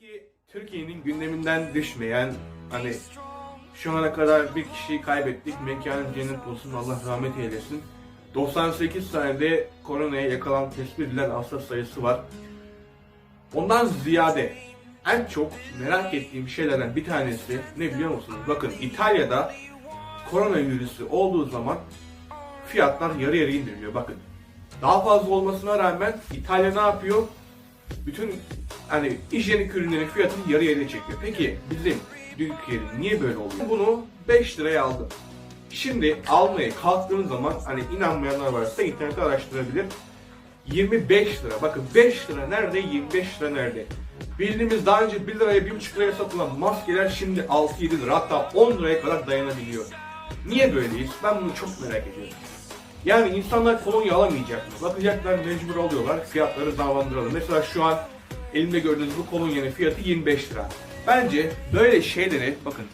Peki Türkiye'nin gündeminden düşmeyen hani şu ana kadar bir kişiyi kaybettik. Mekanın cennet olsun Allah rahmet eylesin. 98 saniyede koronaya yakalan tespit edilen hasta sayısı var. Ondan ziyade en çok merak ettiğim şeylerden bir tanesi ne biliyor musunuz? Bakın İtalya'da koronavirüsü olduğu zaman fiyatlar yarı yarı indiriliyor. Bakın daha fazla olmasına rağmen İtalya ne yapıyor? Bütün hani hijyenik ürünlerin fiyatını yarı yarıya çekiyor. Peki bizim Türkiye'de niye böyle oluyor? Bunu 5 liraya aldım. Şimdi almaya kalktığınız zaman hani inanmayanlar varsa internette araştırabilir. 25 lira. Bakın 5 lira nerede? 25 lira nerede? Bildiğimiz daha önce 1 liraya 1,5 liraya satılan maskeler şimdi 6-7 lira hatta 10 liraya kadar dayanabiliyor. Niye böyleyiz? Ben bunu çok merak ediyorum. Yani insanlar kolonya alamayacak? Bakacaklar mecbur alıyorlar. Fiyatları zamlandıralım. Mesela şu an elimde gördüğünüz bu kolonyanın fiyatı 25 lira. Bence böyle şeylere bakın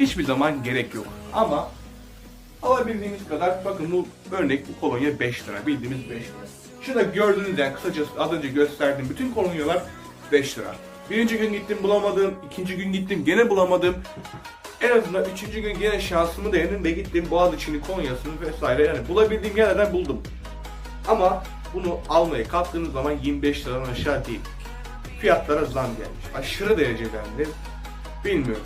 hiçbir zaman gerek yok. Ama alabildiğimiz kadar bakın bu örnek bu kolonya 5 lira. Bildiğimiz 5 lira. Şurada gördüğünüz yani kısacası az önce gösterdiğim bütün kolonyalar 5 lira. Birinci gün gittim bulamadım. ikinci gün gittim gene bulamadım. En azından üçüncü gün gene şansımı denedim ve gittim Boğaziçi'nin kolonyasını vesaire yani bulabildiğim yerlerden buldum. Ama bunu almaya kalktığınız zaman 25 liradan aşağı değil. Fiyatlara zam gelmiş. Aşırı derecede Bilmiyorum.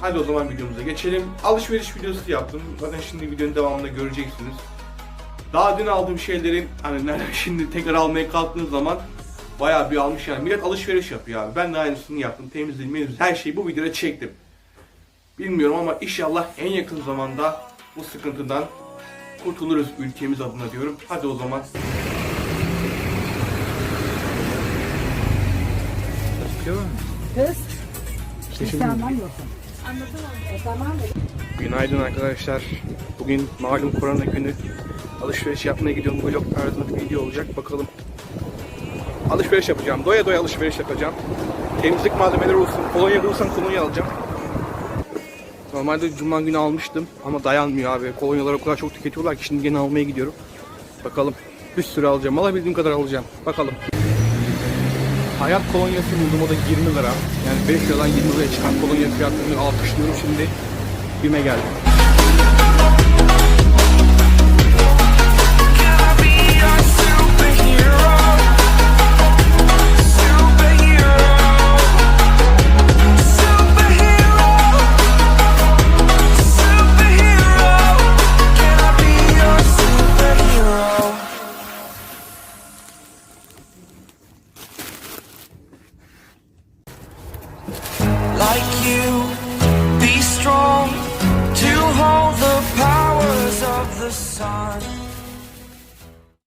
Hadi o zaman videomuza geçelim. Alışveriş videosu yaptım. Zaten şimdi videonun devamında göreceksiniz. Daha dün aldığım şeylerin hani şimdi tekrar almaya kalktığınız zaman bayağı bir almış yani. Millet alışveriş yapıyor abi. Ben de aynısını yaptım. Temizliğim, menüz, her şeyi bu videoda çektim. Bilmiyorum ama inşallah en yakın zamanda bu sıkıntıdan kurtuluruz ülkemiz adına diyorum. Hadi o zaman. Kız. Sen anlamıyorsun. E tamam. Günaydın arkadaşlar. Bugün malum korona günü. Alışveriş yapmaya gidiyorum. Vlog tarzında bir video olacak. Bakalım. Alışveriş yapacağım. Doya doya alışveriş yapacağım. Temizlik malzemeleri olsun. Kolonya bulursam kolonya alacağım. Normalde cuma günü almıştım ama dayanmıyor abi. Kolonyaları o kadar çok tüketiyorlar ki şimdi gene almaya gidiyorum. Bakalım. Bir sürü alacağım. Alabildiğim kadar alacağım. Bakalım. Hayat kolonyası buldum o da 20 lira. Yani 5 liradan 20 liraya çıkan kolonya fiyatlarını alkışlıyorum şimdi. Bime geldi. You, be strong to hold the powers of the sun.